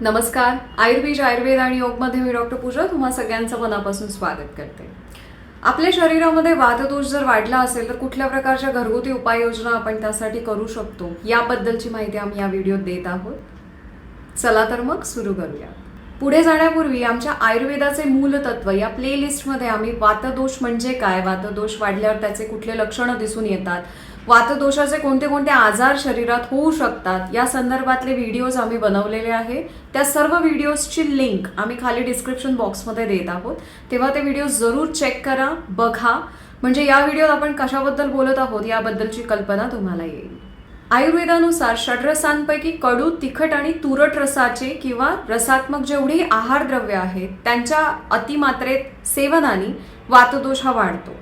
नमस्कार. आयुर्वेद आयुर्वेद आणि योगमध्ये मी डॉक्टर पूजा तुम्हा सगळ्यांचं मनापासून स्वागत करते. आपल्या शरीरामध्ये वातदोष जर वाढला असेल तर कुठल्या प्रकारच्या घरगुती उपाययोजना आपण त्यासाठी करू शकतो याबद्दलची माहिती आम्ही या व्हिडिओत देत आहोत. चला तर मग सुरू करूया. पुढे जाण्यापूर्वी आमच्या आयुर्वेदाचे मूलतत्व या प्लेलिस्टमध्ये आम्ही वातदोष म्हणजे काय? वातदोष वाढल्यावर त्याचे कुठले लक्षणं दिसून येतात? वातदोषाचे कोणते कोणते आजार शरीरात होऊ शकतात या संदर्भातले व्हिडिओज आम्ही बनवलेले आहे त्या सर्व व्हिडिओजची लिंक आम्ही खाली डिस्क्रिप्शन बॉक्समध्ये देत आहोत. तेव्हा ते व्हिडिओ जरूर चेक करा बघा. म्हणजे या व्हिडिओत आपण कशाबद्दल बोलत आहोत याबद्दलची कल्पना तुम्हाला येईल. आयुर्वेदानुसार षड्रसांपैकी कडू तिखट आणि तुरट रसाचे किंवा रसात्मक जेवढी आहार द्रव्य आहेत त्यांच्या अतिमात्रेत सेवनाने वातदोष हा वाढतो.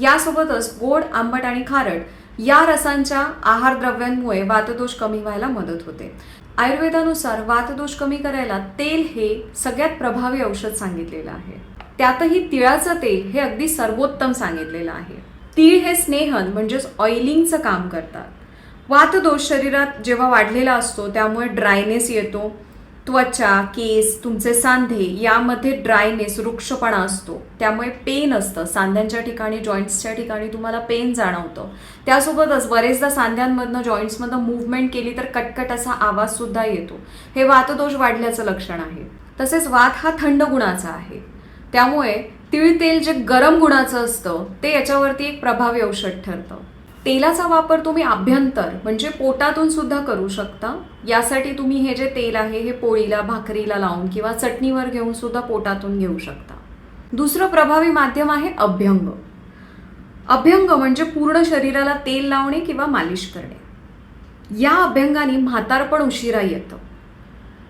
यासोबतच गोड आंबट आणि खारट या रसांच्या आहार द्रव्यांमुळे वातदोष कमी व्हायला मदत होते. आयुर्वेदानुसार वातदोष कमी करायला तेल हे सगळ्यात प्रभावी औषध सांगितलेलं आहे. त्यातही तिळाचं तेल हे अगदी सर्वोत्तम सांगितलेलं आहे. तीळ हे स्नेहन म्हणजेच ऑइलिंगचं काम करतात. वातदोष शरीरात जेव्हा वाढलेला असतो त्यामुळे ड्रायनेस येतो त्वचा केस तुमचे सांधे यामध्ये ड्रायनेस वृक्षपणा असतो. त्यामुळे पेन असतं. सांध्यांच्या ठिकाणी जॉईंट्सच्या ठिकाणी तुम्हाला पेन जाणवतं. त्यासोबतच बरेचदा सांध्यांमधनं जॉईंट्समधनं मूवमेंट केली तर कटकट असा आवाज सुद्धा येतो. हे वातदोष वाढल्याचं लक्षण आहे. तसेच वात हा थंड गुणाचा आहे. त्यामुळे तिळ तेल जे गरम गुणाचं असतं ते याच्यावरती एक प्रभावी औषध ठरतं. तेलाचा वापर तुम्ही अभ्यंतर म्हणजे पोटातून सुद्धा करू शकता. यासाठी तुम्ही हे जे तेल आहे हे पोळीला भाकरीला लावून किंवा चटणीवर घेऊन सुद्धा पोटातून घेऊ शकता. दुसरं प्रभावी माध्यम आहे अभ्यंग. अभ्यंग म्हणजे पूर्ण शरीराला तेल लावणे किंवा मालिश करणे. या अभ्यंगाने म्हातारपण उशिरा येतं.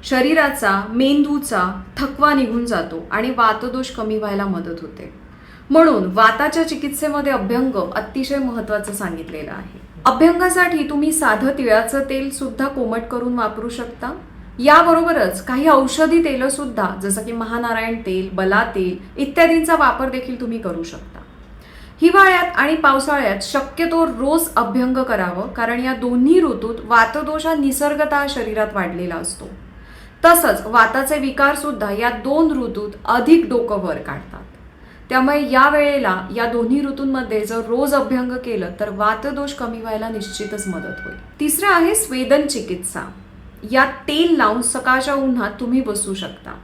शरीराचा मेंदूचा थकवा निघून जातो आणि वातदोष कमी व्हायला मदत होते. म्हणून वाताच्या चिकित्सेमध्ये अभ्यंग अतिशय महत्वाचं सांगितलेलं आहे. अभ्यंगासाठी तुम्ही साधं तिळाचं तेल सुद्धा कोमट करून वापरू शकता. याबरोबरच काही औषधी तेलं सुद्धा जसं की महानारायण तेल बला तेल इत्यादींचा वापर देखील तुम्ही करू शकता. हिवाळ्यात आणि पावसाळ्यात शक्यतो रोज अभ्यंग करावं कारण या दोन्ही ऋतूत वातदोष हा निसर्गता शरीरात वाढलेला असतो. तसंच वाताचे विकार सुद्धा या दोन ऋतूत अधिक डोकं वर काढतात. त्यामुळे या वेळेला या दोन्ही ऋतूंमध्ये जर रोज अभ्यंग केलं तर वातदोष कमी व्हायला निश्चितच मदत होईल. तिसरं आहे स्वेदन चिकित्सा. यात तेल लावून सकाळच्या उन्हात तुम्ही बसू शकता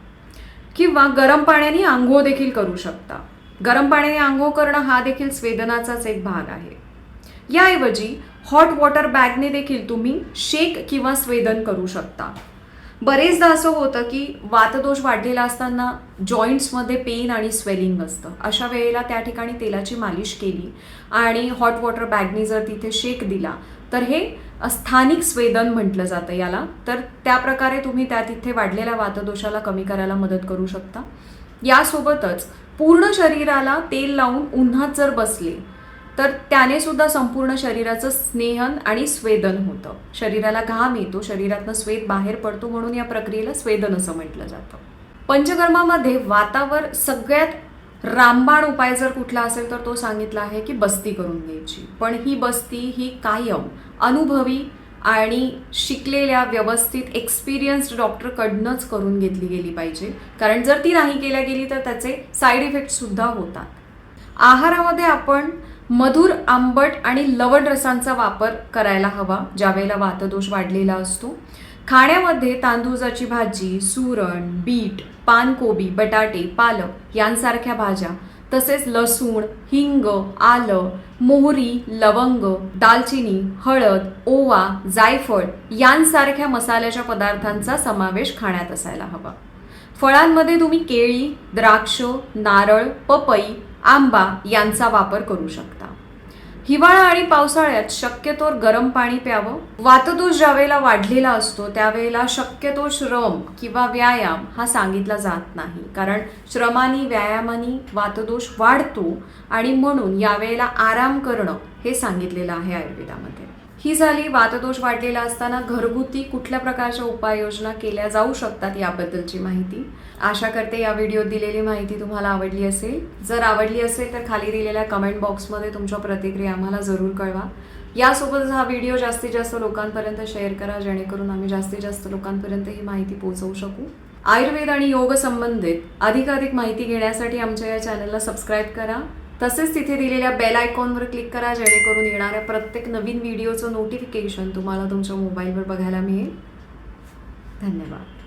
किंवा गरम पाण्याने आंघोळ देखील करू शकता. गरम पाण्याने आंघोळ करणं हा देखील स्वेदनाचाच एक भाग आहे. याऐवजी हॉट वॉटर बॅगने देखील तुम्ही शेक किंवा स्वेदन करू शकता. बरेचदा असं होतं की वातदोष वाढलेला असताना जॉईंट्समध्ये पेन आणि स्वेलिंग असतं अशा वेळेला त्या ठिकाणी तेलाची मालिश केली आणि हॉट वॉटर बॅगनी जर तिथे शेक दिला तर हे स्थानिक स्वेदन म्हटलं जातं याला. तर त्या प्रकारे तुम्ही त्या तिथे वाढलेल्या वातदोषाला कमी करायला मदत करू शकता. यासोबतच पूर्ण शरीराला तेल लावून उन्हात जर बसले तर त्याने सुद्धा संपूर्ण शरीराचं स्नेहन आणि स्वेदन होतं. शरीराला घाम येतो शरीरातनं स्वेद बाहेर पडतो म्हणून या प्रक्रियेला स्वेदन असं म्हटलं जातं. पंचकर्मामध्ये वातावर सगळ्यात रामबाण उपाय जर कुठला असेल तर तो सांगितला आहे की बस्ती करून घ्यायची. पण ही बस्ती ही कायम अनुभवी आणि शिकलेल्या व्यवस्थित एक्सपिरियन्स्ड डॉक्टरकडनंच करून घेतली गेली पाहिजे. कारण जर ती नाही केल्या गेली तर त्याचे साईड इफेक्ट सुद्धा होतात. आहारामध्ये आपण मधुर आंबट आणि लवण रसांचा वापर करायला हवा ज्यावेळेला वातदोष वाढलेला असतो. खाण्यामध्ये तांदूळाची भाजी सुरण बीट पानकोबी बटाटे पालक यांसारख्या भाज्या तसेच लसूण हिंग आलं मोहरी लवंग दालचिनी हळद ओवा जायफळ यांसारख्या मसाल्याच्या पदार्थांचा समावेश खाण्यात असायला हवा. फळांमध्ये तुम्ही केळी द्राक्ष नारळ पपई आंबा यांचा वापर करू शकता. हिवाळा आणि पावसाळ्यात शक्यतोर गरम पाणी प्यावं. वातदोष ज्यावेळेला वाढलेला असतो त्यावेळेला शक्यतो श्रम किंवा व्यायाम हा सांगितला जात नाही. कारण श्रमानी व्यायामानी वातदोष वाढतो आणि म्हणून यावेळेला आराम करणं हे सांगितलेलं आहे आयुर्वेदामध्ये. ही झाली वातदोष वाढलेला असताना घरगुती कुठल्या प्रकारच्या उपाययोजना केल्या जाऊ शकतात याबद्दलची माहिती. आशा करते या व्हिडिओत दिलेली माहिती तुम्हाला आवडली असेल. जर आवडली असेल तर खाली दिलेल्या कमेंट बॉक्समध्ये तुमच्या प्रतिक्रिया आम्हाला जरूर कळवा. यासोबतच हा व्हिडिओ जास्तीत जास्त लोकांपर्यंत शेअर करा जेणेकरून आम्ही जास्तीत जास्त लोकांपर्यंत ही माहिती पोहोचवू शकू. आयुर्वेद आणि योग संबंधित अधिकाधिक माहिती घेण्यासाठी आमच्या या चॅनलला सबस्क्राईब करा. तसेच तिथे दिलेल्या बेल आयकॉनवर क्लिक करा जेणेकरून येणाऱ्या प्रत्येक नवीन व्हिडिओचं नोटिफिकेशन तुम्हाला तुमच्या मोबाईलवर बघायला मिळेल. धन्यवाद.